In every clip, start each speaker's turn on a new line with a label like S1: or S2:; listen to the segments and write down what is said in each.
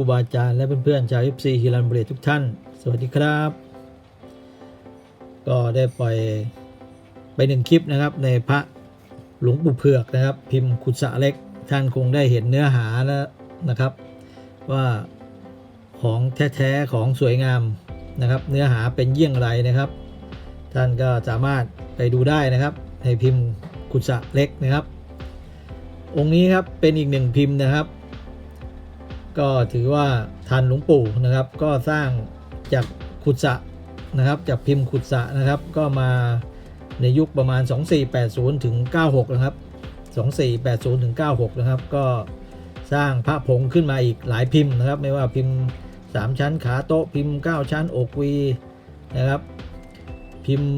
S1: รูบาอาจารย์และเพื่อนๆชาว FC ฮิรันเบรดทุกท่าน สวัสดีครับ ก็ได้ปล่อยไปหนึ่งคลิปนะครับ ในพระหลวงปู่เผือกนะครับ พิมพ์ขุดสะเล็กท่านคงได้เห็นเนื้อหาแล้วนะครับ ว่าของแท้ๆของสวยงามนะครับ เนื้อหาเป็นเยี่ยงไรนะครับ ท่านก็สามารถไปดูได้นะครับ ในพิมพ์ขุดสะเล็กนะครับ องค์นี้ครับเป็นอีกหนึ่งพิมพ์นะครับ ก็ถือว่าทันหลวงปู่นะครับ ก็สร้างจากขุดสะนะครับ จากพิมพ์ขุดสะนะครับ ก็มาในยุคประมาณ 2480 ถึง 96 นะครับ 2480 ถึง 96 นะครับ ก็สร้างพระผงขึ้นมาอีกหลายพิมพ์นะครับ ไม่ว่าพิมพ์ 3 ชั้นขาโต๊ะพิมพ์ 9 ชั้นอกวีนะครับ พิมพ์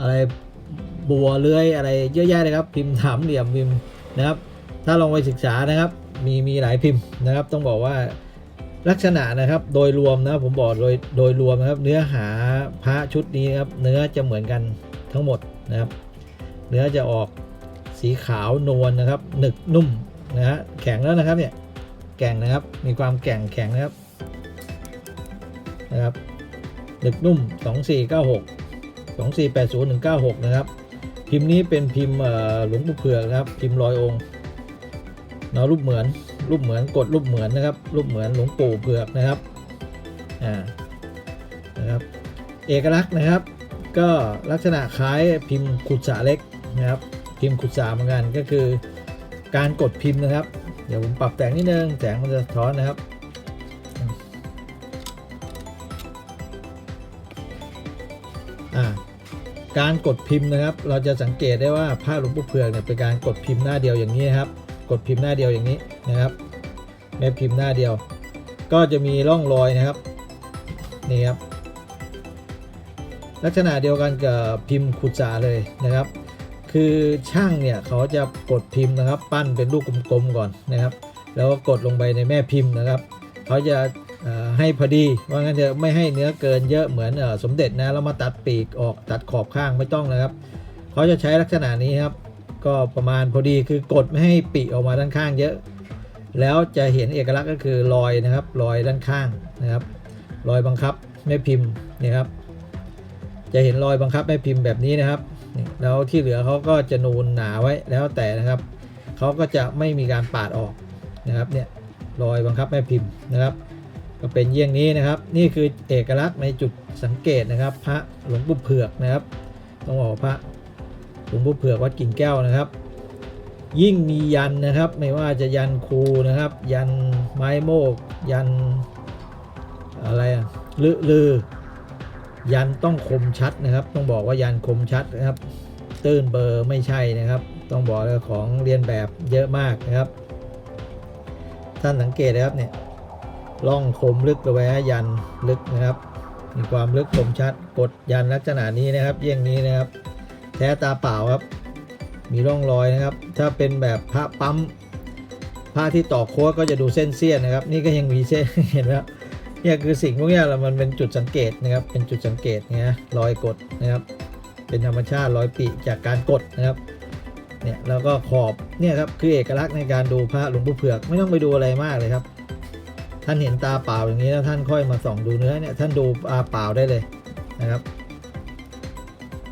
S1: อะไรบัวเลื้อยอะไรเยอะแยะเลยครับ พิมพ์สามเหลี่ยมพิมพ์นะครับ ถ้าลองไปศึกษานะครับ มีมีหลายพิมพ์นะครับ ต้องบอกว่าลักษณะนะครับโดยรวมนะผมบอกโดยโดยรวมนะครับ เนื้อหาพระชุดนี้นครับเนื้อจะเหมือนกันทั้งหมดนะครับ เนื้อจะออกสีขาวนวลนะครับ หนึกนุ่มนะฮะแข็งแล้วนะครับเนี่ยแก่งนะครับมีความแก่งแข็งนะครับนะครับหนึกนุ่ม 2496 2480ถึง96 นะครับ พิมพ์นี้เป็นพิมพ์หลวงปู่เผือกนะครับ พิมพ์ร้อยองค์ เนาะรูปเหมือนรูปเหมือนกดรูปเหมือนนะครับ รูปเหมือนหลวงปู่เผือกนะครับอ่านะครับเอกลักษณ์นะครับ ก็ลักษณะคล้ายพิมพ์ขุดสาเล็กนะครับพิมพ์ขุดสาเหมือนกันก็คือ การกดพิมพ์นะครับ เดี๋ยวผมปรับแต่งนิดนึงแสงมันจะสะท้อนนะครับอ่าการกดพิมพ์นะครับ เราจะสังเกตได้ว่าผ้าหลวงปู่เผือกเนี่ยเป็นการกดพิมพ์หน้าเดียวอย่างนี้ครับ กดพิมพ์หน้าเดียวอย่างนี้นะครับแม่พิมพ์หน้าเดียว ก็จะมีร่องรอยนะครับนี่ครับลักษณะเดียวกันกับพิมพ์ขุดสาเลยนะครับ คือช่างเนี่ยเขาจะกดพิมพ์นะครับ ปั้นเป็นลูกกลมๆก่อนนะครับ แล้วก็กดลงไปในแม่พิมพ์นะครับเขาจะให้พอดีว่างั้นเถอะไม่ให้เนื้อเกินเยอะเหมือนสมเด็จนะแล้วมาตัดปีกออกตัดขอบข้างไม่ต้องนะครับเขาจะใช้ลักษณะนี้ครับ ก็ประมาณพอดีคือกดไม่ให้ปีออกมาด้านข้างเยอะ แล้วจะเห็นเอกลักษณ์ก็คือรอยนะครับรอยด้านข้างนะครับ รอยบังคับแม่พิมพ์นี่ครับ จะเห็นรอยบังคับแม่พิมพ์แบบนี้นะครับ แล้วที่เหลือเขาก็จะนูนหนาไว้แล้วแต่นะครับเขาก็จะไม่มีการปาดออกนะครับเนี่ยรอยบังคับแม่พิมพ์นะครับ ก็เป็นเยี่ยงนี้นะครับ นี่คือเอกลักษณ์ในจุดสังเกตนะครับ พระหลวงปู่เผือกนะครับต้องบอกพระ หลวงพ่อเผือกวัดกิ่งแก้วนะครับ ยิ่งมียันนะครับ ไม่ว่าจะยันครูนะครับ ยันไม้โมก ยันอะไรอะลือลือยันต้องคมชัดนะครับ ต้องบอกว่ายันคมชัดนะครับ ตื้นเบอร์ไม่ใช่นะครับ ต้องบอกเลยของเรียนแบบเยอะมากนะครับ ท่านสังเกตนะครับเนี่ยล่องคมลึกเอาไว้ยันลึกนะครับ มีความลึกคมชัดกดยันลักษณะนี้นะครับเยี่ยงนี้นะครับ แท้ตาเปล่าครับ มีร่องรอยนะครับ ถ้าเป็นแบบพระปั๊มผ้าที่ต่อโค้ดก็จะดูเส้นเสี้ยนนะครับ นี่ก็ยังมีเส้นเห็นไหมครับเนี่ยคือสิ่งพวกนี้ยเรามันเป็นจุดสังเกตนะครับ เป็นจุดสังเกตเนี่ยรอยกดนะครับ เป็นธรรมชาติรอยปีจากการกดนะครับเนี่ยแล้วก็ขอบเนี่ยครับคือเอกลักษณ์ในการดูพระหลวงปู่เผือกไม่ต้องไปดูอะไรมากเลยครับ ท่านเห็นตาเปล่าอย่างนี้แล้วท่านค่อยมาส่องดูเนื้อเนี่ยท่านดูตาเปล่าได้เลยนะครับ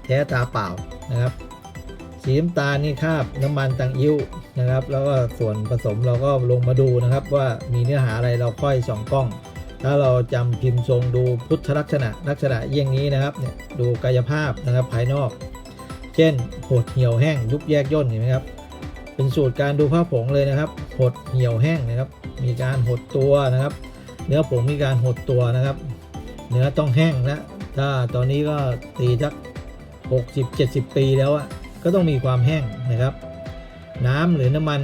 S1: แท้ตาเปล่า นะครับสีน้ำตาลนี่คาบน้ำมันตังอิ้วนะครับ แล้วก็ส่วนผสมเราก็ลงมาดูนะครับ ว่ามีเนื้อหาอะไรเราค่อยส่องกล้อง ถ้าเราจำพิมพ์ทรงดูพุทธลักษณะลักษณะเยี่ยงนี้นะครับเนี่ยดูกายภาพนะครับภายนอก เช่นหดเหี่ยวแห้งยุบแยกย่นเห็นไหมครับเป็นสูตรการดูผ้าผงเลยนะครับ หดเหี่ยวแห้งนะครับ มีการหดตัวนะครับ เนื้อผงมีการหดตัวนะครับ เนื้อต้องแห้งนะถ้าตอนนี้ก็ตีสัก 60-70 ปีแล้วอะก็ต้องมีความแห้งนะครับ น้ำหรือน้ำมัน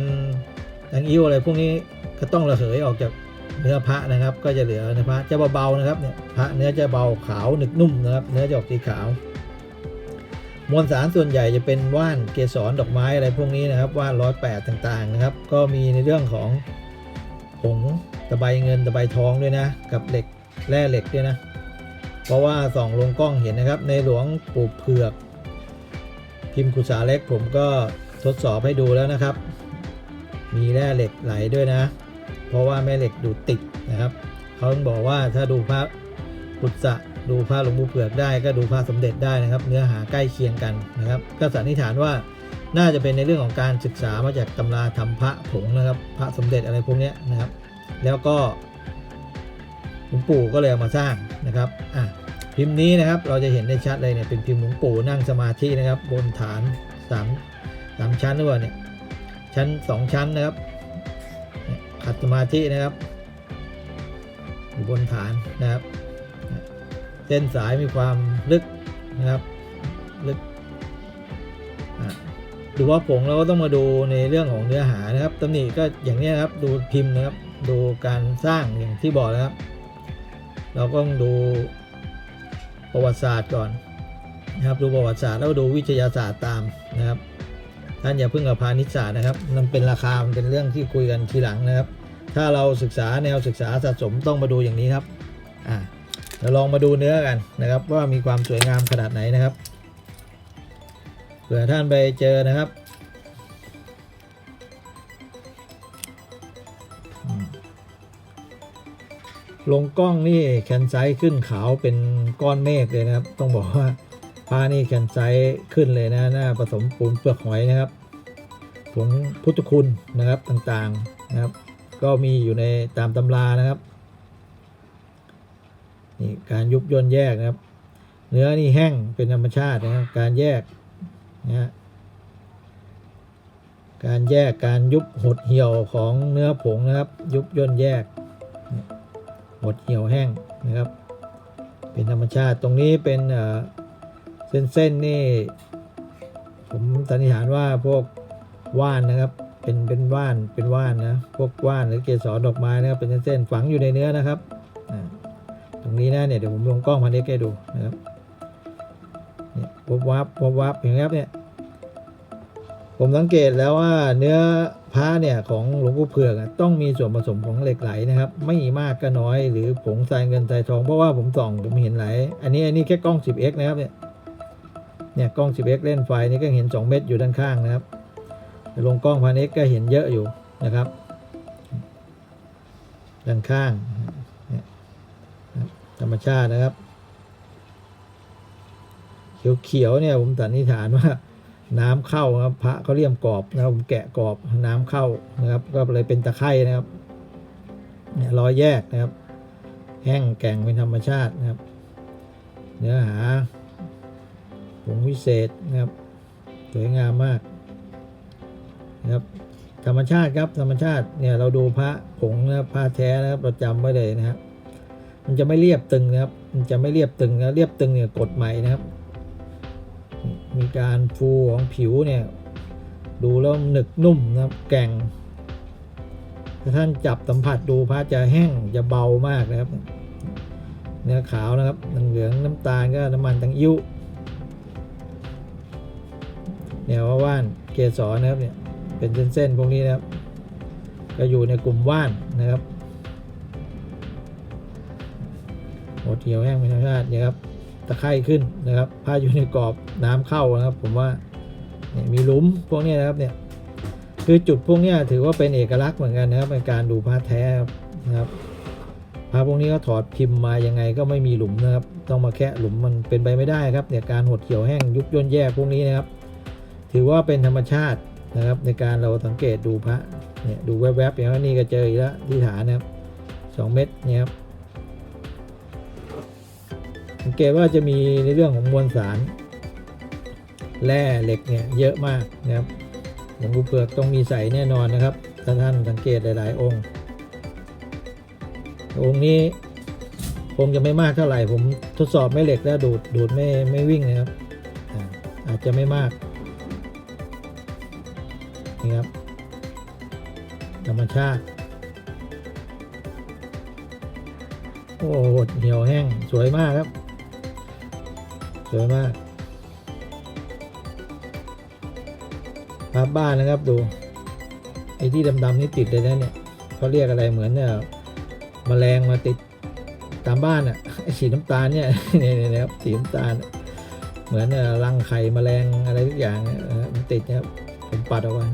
S1: ตังอิ้วอะไรพวกนี้ก็ต้องระเหยออกจากเนื้อพระนะครับ ก็จะเหลือเนื้อพระจะเบาๆนะครับเนี่ยพระเนื้อจะเบาขาวหนึกนุ่มนะครับ เนื้อจะออกสีขาว มวลสารส่วนใหญ่จะเป็นว่านเกสรดอกไม้อะไรพวกนี้นะครับว่านร้อยแปดต่างๆนะครับ ก็มีในเรื่องของผงตะไบเงินตะไบทองด้วยนะ กับเหล็กแร่เหล็กด้วยนะ เพราะว่าส่องลงกล้องเห็นนะครับ ในหลวงปู่เผือก พิมพ์ขุสาเล็กผมก็ทดสอบให้ดูแล้วนะครับ มีแร่เหล็กไหลด้วยนะ เพราะว่าแม่เหล็กดูติดนะครับเขาบอกว่าถ้าดูพระปุตสะดูพระหลวงปู่เผือกได้ก็ดูพระสมเด็จได้นะครับ เนื้อหาใกล้เคียงกันนะครับ ก็สันนิษฐานว่าน่าจะเป็นในเรื่องของการศึกษามาจากตำราทำพระผงนะครับ พระสมเด็จอะไรพวกนี้นะครับ แล้วก็ ลวงปู่ก็เลยเอามาสร้างนะครับอะพิมพ์นี้นะครับเราจะเห็นได้ชัดเลยเนี่ยเป็นพิมพ์หลวงปู่นั่งสมาธินะครับ บนฐานสามสามชั้นหรือเปล่าเนี่ยชั้นสองชั้นนะครับขัดสมาธินะครับอยู่บนฐานนะครับเส้นสายมีความลึกนะครับลึกอะดูว่าผงเราก็ต้องมาดูในเรื่องของเนื้อหานะครับตำหนิก็อย่างนี้นะครับดูพิมพ์นะครับ ดูการสร้างอย่างที่บอกนะครับ เราก็ต้องดูประวัติศาสตร์ก่อนนะครับ ดูประวัติศาสตร์แล้วดูวิทยาศาสตร์ตามนะครับ ท่านอย่าเพิ่งกับพาณิชย์ศาสตร์นะครับมันเป็นราคามันเป็นเรื่องที่คุยกันทีหลังนะครับ ถ้าเราศึกษาแนวศึกษาสะสมต้องมาดูอย่างนี้ครับอ่าเราลองมาดูเนื้อกันนะครับ ว่ามีความสวยงามขนาดไหนนะครับเผื่อท่านไปเจอนะครับ ลงกล้องนี่แคนไซขึ้นขาวเป็นก้อนเมฆเลยนะครับ ต้องบอกว่าผ้านี่แคนไซขึ้นเลยนะหน้าผสมปูนเปลือกหอยนะครับผงพุทธคุณนะครับต่างๆนะครับ ก็มีอยู่ในตามตำรานะครับนี่การยุบย่นแยกนะครับ เนื้อนี่แห้งเป็นธรรมชาตินะครับ การแยกนะฮะการแยกการยุบหดเหี่ยวของเนื้อผงนะครับ ยุบย่นแยก หดเหี่ยวแห้งนะครับ เป็นธรรมชาติตรงนี้เป็นเส้นเส้นนี่ ผมสันนิษฐานว่าพวกว่านนะครับ เป็นเป็นว่านเป็นว่านนะพวกว่านหรือเกสรดอกไม้นะครับเป็นเส้นๆฝังอยู่ในเนื้อนะครับตรงนี้นะเนี่ยเดี๋ยวผมลงกล้องพันเอ็กซ์ให้ดูนะครับเนี่ยวับวับวับวับเห็นไหมครับเนี่ย ผมสังเกตแล้วว่าเนื้อพระเนี่ยของหลวงปู่เผือกต้องมีส่วนผสมของเหล็กไหลนะครับ ไม่มากก็น้อยหรือผงทรายเงินทรายทองเพราะว่าผมส่องผมเห็นไหลอันนี้อันนี้แค่กล้อง 10x นะครับเนี่ยเนี่ยกล้อง 10x เล่นไฟนี่ก็เห็น 2 เม็ดอยู่ด้านข้างนะครับลงกล้องพันเอ็กก็เห็นเยอะอยู่นะครับ ด้านข้างธรรมชาตินะครับ เขียวๆเนี่ยผมสันนิษฐานว่า น้ำเข้าครับพระเขาเลี่ยมกรอบนะครับผมแกะกรอบน้ำเข้านะครับ ก็เลยเป็นตะไคร่นะครับเนี่ยรอยแยกนะครับ แห้งแก่งเป็นธรรมชาตินะครับ เนื้อหาผงวิเศษนะครับ สวยงามมากนะครับธรรมชาติครับธรรมชาติเนี่ยเราดูพระผงนะพระแท้นะครับเราจำไว้เลยนะครับมันจะไม่เรียบตึงนะครับ มันจะไม่เรียบตึงนะเรียบตึงเนี่ยกดใหม่นะครับ มีการฟูของผิวเนี่ย ดูแล้วหนึกนุ่มนะครับแก่ง ถ้าท่านจับสัมผัสดูพระจะแห้งจะเบามากนะครับ เนื้อขาวนะครับเหลืองน้ำตาลก็น้ำมันตังยิ้วเนี่ยว่าว่านเกสรนะครับเนี่ยเป็นเส้นๆพวกนี้นะครับ ก็อยู่ในกลุ่มว่านนะครับหดเหี่ยวแห้งเป็นธรรมชาติเนี่ยครับะไคร่ขึ้นนะครับผ้าอยู่ในกรอบน้ำเข้านะครับ ผมว่าเนี่ยมีหลุมพวกนี้นะครับเนี่ยคือจุดพวกนี้ถือว่าเป็นเอกลักษณ์เหมือนกันนะครับในการดูผ้าแท้ครับนะครับผ้าพวกนี้ก็ถอดพิมพ์มายังไงก็ไม่มีหลุมนะครับ ต้องมาแคะหลุมมันเป็นไปไม่ได้ครับเนี่ยการหดเหี่ยวแห้งยุบย่นแย่พวกนี้นะครับ ถือว่าเป็นธรรมชาตินะครับ ในการเราสังเกตดูพระเนี่ยดูแวบๆอย่างนี้ก็เจออีกแล้วที่ฐานนะครับสองเม็ดเนี่ยครับ สังเกตว่าจะมีในเรื่องของมวลสารแร่เหล็กเนี่ยเยอะมากนะครับหลวงปู่เปือกต้องมีใส่แน่นอนนะครับถ้าท่านสังเกตหลาย ๆ องค์ องค์นี้คงจะไม่มากเท่าไหร่ ผมทดสอบไม่เหล็กแล้วดูดดูดไม่ไม่วิ่งนะครับอาจจะไม่มากนี่ครับธรรมชาติ โอ้โหเหี่ยวแห้งสวยมากครับ สวยมากภาพบ้านนะครับดูไอ้ที่ดำๆนี่ติดเลยนะเนี่ยเขาเรียกอะไรเหมือนเนี่ยแมลงมาติดตามบ้านอะไอ้สีน้ำตาลเนี่ยเนี่ยเนี่ยนะครับสีน้ำตาล เหมือนเนี่ยรังไข่แมลงอะไรทุกอย่างเนี่ยเออมันติดนะครับผมปัดเอาไว้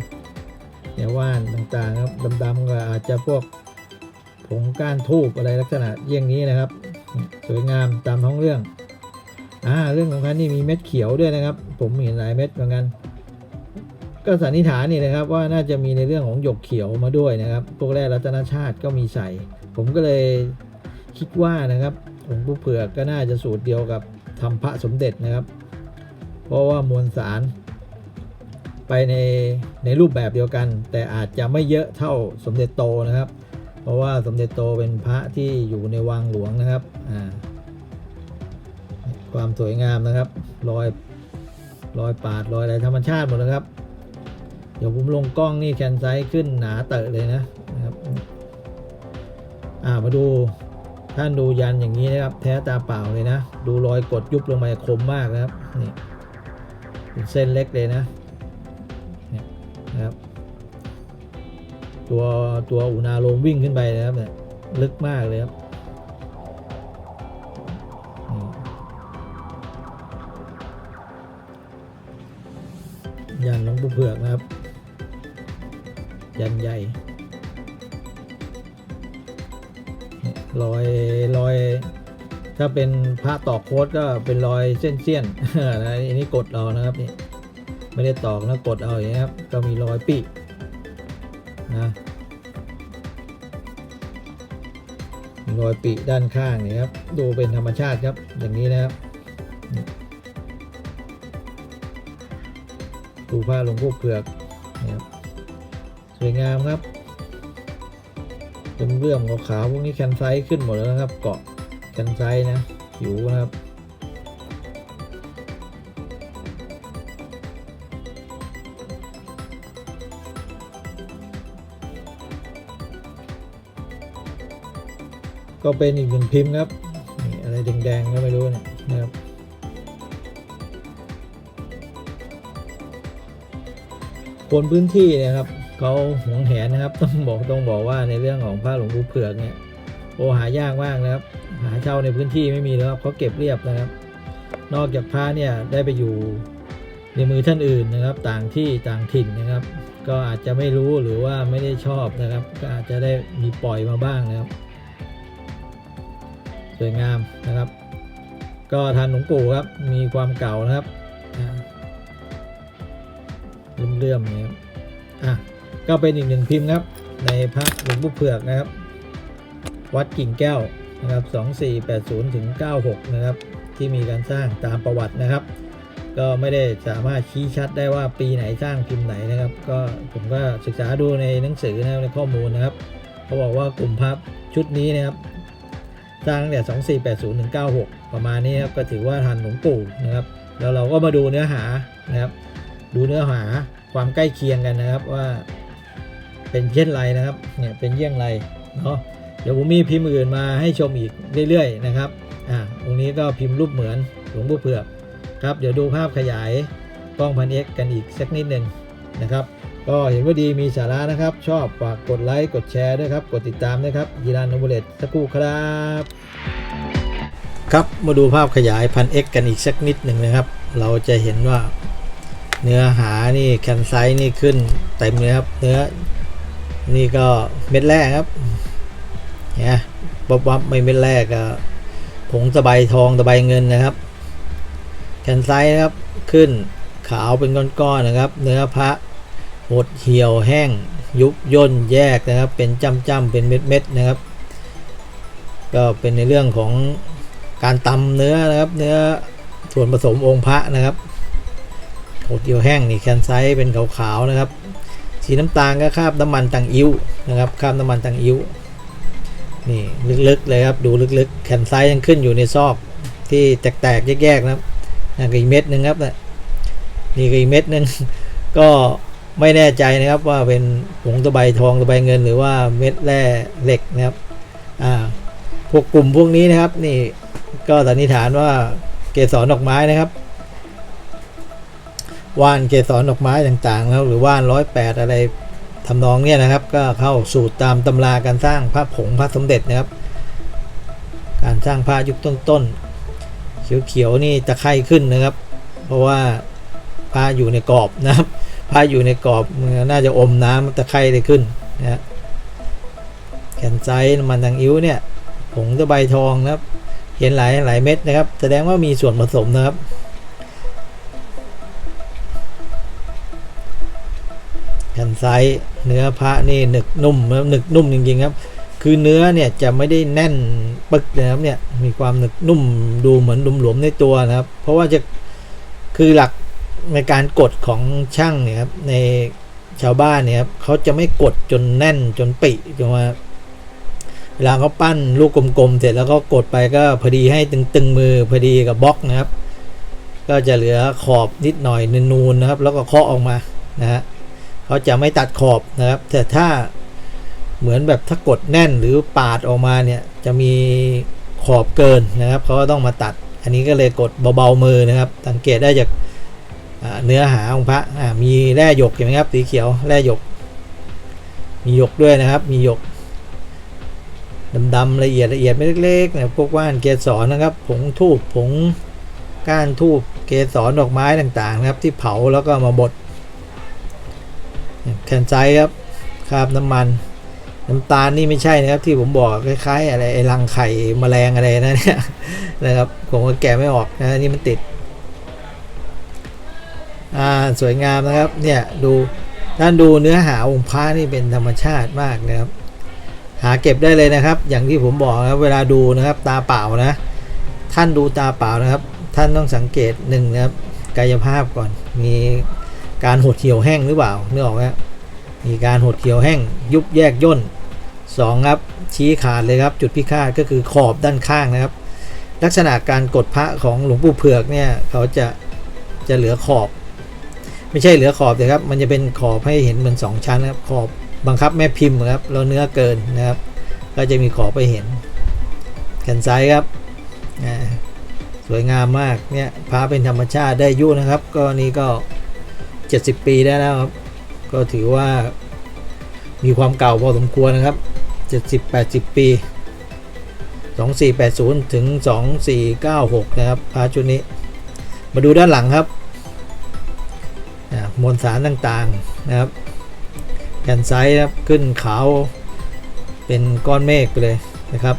S1: เนี่ยว่านต่างๆครับดำๆก็อาจจะพวกผงก้านทูบอะไรลักษณะเยี่ยงนี้นะครับ สวยงามตามท้องเรื่อง อ่าเรื่องของคันนี่มีเม็ดเขียวด้วยนะครับ ผมเห็นหลายเม็ดเหมือนกัน ก็สันนิษฐานนี่นะครับว่าน่าจะมีในเรื่องของหยกเขียวมาด้วยนะครับพวกแร่รัตนชาติก็มีใส่ ผมก็เลยคิดว่านะครับหลวงปู่เผือกก็น่าจะสูตรเดียวกับทำพระสมเด็จนะครับ เพราะว่ามวลสารไปในในรูปแบบเดียวกัน แต่อาจจะไม่เยอะเท่าสมเด็จโตนะครับ เพราะว่าสมเด็จโตเป็นพระที่อยู่ในวังหลวงนะครับอ่า ความสวยงามนะครับ รอยรอยปาดรอยอะไรธรรมชาติหมดนะครับ เดี๋ยวผมลงกล้องนี่แคนไซส์ขึ้นหนาเตอะเลยนะนะครับอ่ามาดูท่านดูยันอย่างนี้นะครับ แท้ตาเปล่าเลยนะ ดูรอยกดยุบลงไปคมมากนะครับนี่เป็นเส้นเล็กเลยนะเนี่ยนะครับ ตัวตัวอุณาโลมวิ่งขึ้นไปนะครับเนี่ยลึกมากเลยครับ ผือกนะครับ ยันใหญ่รอยรอย ถ้าเป็นพระตอกโค้ดก็เป็นรอยเส้นเสี้ยนนะอันนี้กดเอานะครับนี่ไม่ได้ตอกนะกดเอาอย่างนี้ครับ ก็มีรอยปีนะรอยปีด้านข้างนี่ครับ ดูเป็นธรรมชาติครับอย่างนี้นะครับูผ้าหลงพ่อเผือกนี่ครับสวยงามครับเป็นเรื่องขาวๆพวกนี้แคนไซขึ้นหมดแล้วนะครับ เกาะแคนไซนะผิวนะครับก็เป็นอีกหนึ่งพิมพ์ครับนี่อะไรแดงๆก็ไม่ คนพื้นที่เนะครับเขาหวงแหนนะครับ ต้องบอกต้องบอกว่าในเรื่องของผ้าหลวงปู่เผือกเนี่ยโอหายากมากนะครับ หาเช่าในพื้นที่ไม่มีแล้วครับเขาเก็บเรียบนะครับ นอกจากผ้าเนี่ยได้ไปอยู่ในมือท่านอื่นนะครับ ต่างที่ต่างถิ่นนะครับ ก็อาจจะไม่รู้หรือว่าไม่ได้ชอบนะครับ ก็อาจจะได้มีปล่อยมาบ้างนะครับ สวยงามนะครับ ก็ทานหลวงปู่ครับมีความเก่านะครับ เลื่อมๆนะครับอะก็เป็นอีกหนึ่งพิมพ์ครับ ในพระหลวงปู่เผือกนะครับ วัดกิ่งแก้วนะครับ2480ถึง96 นะครับ ที่มีการสร้างตามประวัตินะครับ ก็ไม่ได้สามารถชี้ชัดได้ว่าปีไหนสร้างพิมพ์ไหนนะครับ ก็ผมก็ศึกษาดูในหนังสือนะครับในข้อมูลนะครับเขาบอกว่ากลุ่มพับชุดนี้นะครับสร้างตั้งแต่2480ถึง96 ประมาณนี้ครับก็ถือว่าทันหลวงปู่นะครับ แล้วเราก็มาดูเนื้อหานะครับ ดูเนื้อหาความใกล้เคียงกันนะครับว่า เป็นเช่นไรนะครับเนี่ยเป็นเยี่ยงไรเนาะเดี๋ยวผมมีพิมพ์อื่นมาให้ชมอีกเรื่อยๆนะครับอ่าตรงนี้ก็พิมพ์รูปเหมือนหลวงปู่เผือกครับเดี๋ยวดูภาพขยายกล้องพันเอ็กกันอีกสักนิดหนึ่งนะครับ ก็เห็นว่าดีมีสาระนะครับ ชอบฝากกดไลค์กดแชร์ด้วยครับ กดติดตามด้วยครับยีรานโนเบเลตสักครู่ครับ ครับมาดูภาพขยายพันเอ็กกันอีกสักนิดหนึ่งนะครับ เราจะเห็นว่า เนื้อหานี่แคนไซต์นี่ขึ้นเต็มเลยครับ เนื้อ นี่ก็เม็ดแรกครับเนี่ยบ๊อบวับไม่เม็ดแรกก็ผงตะไบทองตะไบเงินนะครับ แคนไซต์นะครับขึ้นขาวเป็นก้อนๆนะครับ เนื้อพระหดเหี่ยวแห้งยุบย่นแยกนะครับ เป็นจ้ำๆเป็นเม็ดๆนะครับ ก็เป็นในเรื่องของการตำเนื้อนะครับ เนื้อส่วนผสมองค์พระนะครับ โหดเดียวแห้งนี่แคนไซเป็นขาวๆนะครับสีน้ำตาลก็คราบน้ำมันตังอิ้วนะครับคราบน้ำมันตังอิ้วนี่ลึกๆเลยครับดูลึกๆแคนไซยังขึ้นอยู่ในซอกที่แตกๆแยกๆนะครับนั่นก็อีกเม็ดหนึ่งครับน่ะนี่ก็อีกเม็ดหนึ่งก็ไม่แน่ใจนะครับว่าเป็นผงตะไบทองตะไบเงิน หรือว่าเม็ดแร่เหล็กนะครับอ่าพวกกลุ่มพวกนี้นะครับนี่ก็สันนิษฐานว่าเกสรดอกไม้นะครับ ว่านเกสรดอกไม้ต่างๆแล้วหรือว่านร้อยแปดอะไรทำนองเนี่ยนะครับ ก็เข้าสูตรตามตำราการสร้างพระผงพระสมเด็จนะครับ การสร้างพระยุคต้นๆเขียวๆนี่ตะไคร่ขึ้นนะครับ เพราะว่าพระอยู่ในกรอบนะครับพระอยู่ในกรอบมันน่าจะอมน้ำตะไคร่ได้ขึ้นนะฮะแคนไซต์น้ำมันตังอิ้วเนี่ยผงตะไบทองนะครับ เห็นหลายหลายเม็ดนะครับ แสดงว่ามีส่วนผสมนะครับ แคนไซต์เนื้อพระนี่หนึกนุ่มนะหนึกนุ่มจริงๆครับ คือเนื้อเนี่ยจะไม่ได้แน่นปึกนะครับเนี่ยมีความหนึกนุ่มดูเหมือนหลวมๆในตัวนะครับ เพราะว่าจะคือหลักในการกดของช่างเนี่ยครับในชาวบ้านเนี่ยครับเขาจะไม่กดจนแน่นจนปิจนว่าเวลาเขาปั้นลูกกลมๆเสร็จแล้วก็กดไปก็พอดีให้ตึงๆมือพอดีกับบล็อกนะครับ ก็จะเหลือขอบนิดหน่อยนูนๆนะครับ แล้วก็เคาะออกมานะฮะ เขาจะไม่ตัดขอบนะครับ แต่ถ้าเหมือนแบบถ้ากดแน่นหรือปาดออกมาเนี่ยจะมีขอบเกินนะครับเขาก็ต้องมาตัด อันนี้ก็เลยกดเบาๆมือนะครับ สังเกตได้จากเนื้อหาของพระมีแร่หยกเห็นไหมครับสีเขียวแร่หยก มีหยกด้วยนะครับ มีหยกดำๆละเอียดละเอียดไม่เล็กๆนะพวกว่านเกสรนะครับ ผงทูบผงก้านทูบเกสรดอกไม้ต่างๆนะครับ ที่เผาแล้วก็มาบด แคนไซครับคราบน้ำมัน น้ำตาลนี่ไม่ใช่นะครับ ที่ผมบอกคล้ายๆอะไรไอ้รังไข่แมลงอะไรนะเนี่ยนะครับผมก็แกะไม่ออกนะนี่มันติดอ่าสวยงามนะครับเนี่ยดูท่านดูเนื้อหาองค์พระนี่เป็นธรรมชาติมากนะครับ หาเก็บได้เลยนะครับ อย่างที่ผมบอกนะเวลาดูนะครับตาเปล่านะ ท่านดูตาเปล่านะครับ ท่านต้องสังเกตหนึ่งนะครับ กายภาพก่อนมี การหดเหี่ยวแห้งหรือเปล่าเนึกอออกไหมครับมีการหดเหี่ยวแห้งยุบแยกย่นสองครับชี้ขาดเลยครับจุดพิฆาตก็คือขอบด้านข้างนะครับ ลักษณะการกดพระของหลวงปู่เผือกเนี่ยเขาจะจะเหลือขอบ ไม่ใช่เหลือขอบเลยครับ มันจะเป็นขอบให้เห็นเหมือนสองชั้นนะครับขอบบังคับแม่พิมพ์ครับแล้วเนื้อเกินนะครับ ก็จะมีขอบไปเห็นแขนซ้ายครับสวยงามมากเนี่ยพระเป็นธรรมชาติได้ยุนะครับก็นี่ก็ 70 ปีได้แล้วครับ ก็ถือว่ามีความเก่าพอสมควรนะครับ 70-80 ปี 2480 ถึง 2496 นะครับพระชุดนี้ มาดูด้านหลังครับมวลสารต่างๆนะครับแผ่นไซส์ครับขึ้นขาวเป็นก้อนเมฆไปเลยนะครับ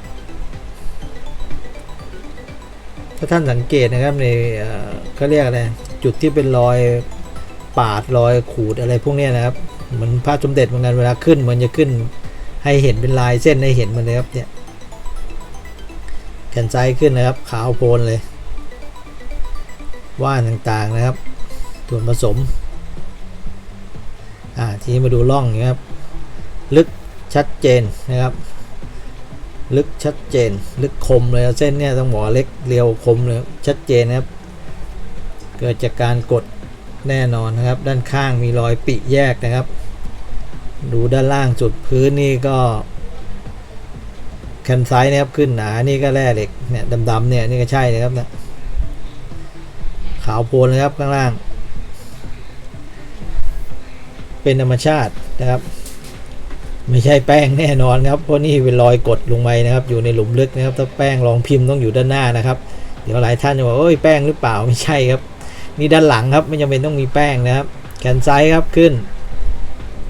S1: ถ้าท่านสังเกตนะครับในเขาเรียกอะไรจุดที่เป็นรอย ปาดรอยขูดอะไรพวกนี้นะครับเหมือนพระสมเด็จเหมือนกันเวลาขึ้นมันจะขึ้นให้เห็นเป็นลายเส้นให้เห็นมันเลยครับเนี่ยแขนซ้ายขึ้นนะครับ ขาวโพลนเลย ว่านต่างๆนะครับส่วนผสม อ่าทีนี้มาดูร่องนะครับ ลึกชัดเจนนะครับ ลึกชัดเจน ลึกคมเลยเส้นเนี่ยต้องบอกว่าเล็กเรียวคมเลยชัดเจนนะครับ เกิดจากการกด แน่นอนนะครับ ด้านข้างมีรอยปิแยกนะครับ ดูด้านล่างสุดพื้นนี่ก็แคนไซต์นะครับขึ้นหนานี่ก็แร่เหล็กเนี่ยดำๆเนี่ยนี่ก็ใช่นะครับเนี่ยขาวโพลนนะครับข้างล่าง เป็นธรรมชาตินะครับ ไม่ใช่แป้งแน่นอนครับเพราะนี่เป็นรอยกดลงไปนะครับ อยู่ในหลุมลึกนะครับ ถ้าแป้งรองพิมพ์ต้องอยู่ด้านหน้านะครับ เดี๋ยวหลายท่านจะบอกเอ้ยแป้งหรือเปล่าไม่ใช่ครับ นี่ด้านหลังครับไม่จำเป็นต้องมีแป้งนะครับ แคนไซครับขึ้น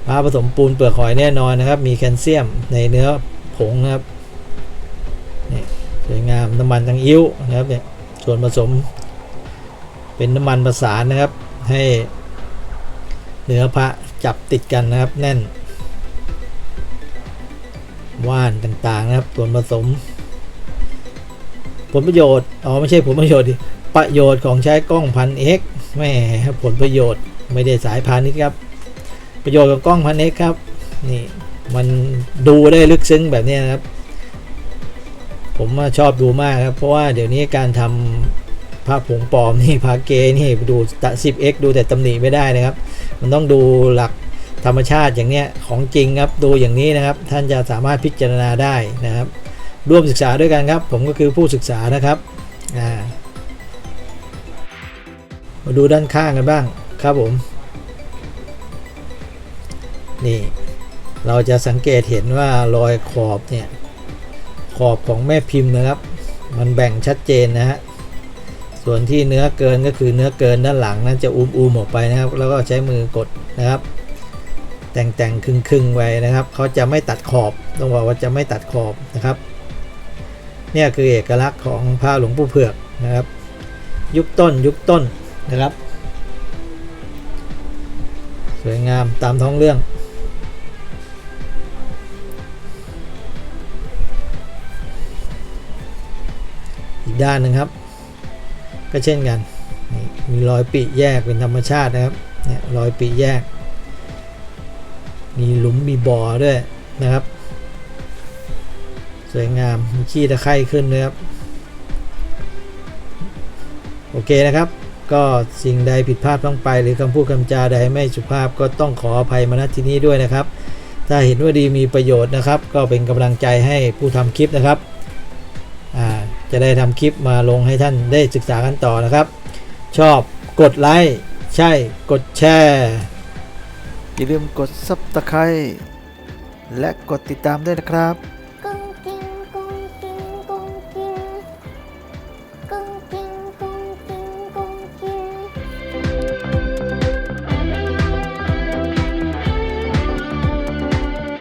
S1: มาผสมปูนเปลือกหอยแน่นอนนะครับ มีแคลเซียมในเนื้อผงนะครับนี่สวยงามน้ำมันตังอิ้วนะครับเนี่ยส่วนผสม เป็นน้ำมันประสานนะครับ ให้เนื้อพระจับติดกันนะครับ แน่นว่านต่างๆนะครับ ส่วนผสม ผลประโยชน์อ๋อไม่ใช่ผลประโยชน์ดิ ประโยชน์ของใช้กล้องพันเอ็กแม่ผลประโยชน์ไม่ได้สายพาณิชย์ครับ ประโยชน์ของกล้องพันเอ็กครับนี่มันดูได้ลึกซึ้งแบบนี้นะครับ ผมชอบดูมากครับ เพราะว่าเดี๋ยวนี้การทำภาพผงปลอมนี่พาเกนี่ดู 10x ดูแต่ตำหนิไม่ได้นะครับ มันต้องดูหลักธรรมชาติอย่างเนี้ยของจริงครับดูอย่างนี้นะครับ ท่านจะสามารถพิจารณาได้นะครับ ร่วมศึกษาด้วยกันครับ ผมก็คือผู้ศึกษานะครับอ่า มาดูด้านข้างกันบ้างครับผม นี่ เราจะสังเกตเห็นว่ารอยขอบเนี่ย ขอบของแม่พิมพ์นะครับ มันแบ่งชัดเจนนะฮะ ส่วนที่เนื้อเกินก็คือเนื้อเกินด้านหลังนั้นจะอุ้มอุ้มออกไปนะครับ แล้วก็ใช้มือกดนะครับ แต่งแต่งครึ่งครึ่งไว้นะครับ เขาจะไม่ตัดขอบ ต้องบอกว่าจะไม่ตัดขอบนะครับ เนี่ยคือเอกลักษณ์ของผ้าหลวงปู่เผือกนะครับ ยุคต้นยุคต้น นะครับ สวยงามตามท้องเรื่อง อีกด้านหนึ่งครับ ก็เช่นกันนี่มีรอยปีแยกเป็นธรรมชาตินะครับเนี่ยรอยปีแยก มีหลุมมีบ่อด้วยนะครับ สวยงามมีขี้ตะไคร่ขึ้นด้วยครับ โอเคนะครับ ก็สิ่งใดผิดพลาดพลั้งไป หรือคำพูดคำจาใดไม่สุภาพก็ต้องขออภัยมาณที่นี้ด้วยนะครับ ถ้าเห็นว่าดีมีประโยชน์นะครับ ก็เป็นกำลังใจให้ผู้ทำคลิปนะครับจะได้ทำคลิปมาลงให้ท่านได้ศึกษากันต่อนะครับ ชอบกดไลค์ใช่กดแชร์
S2: อย่าลืมกด Subscribe และกดติดตามด้วยนะครับ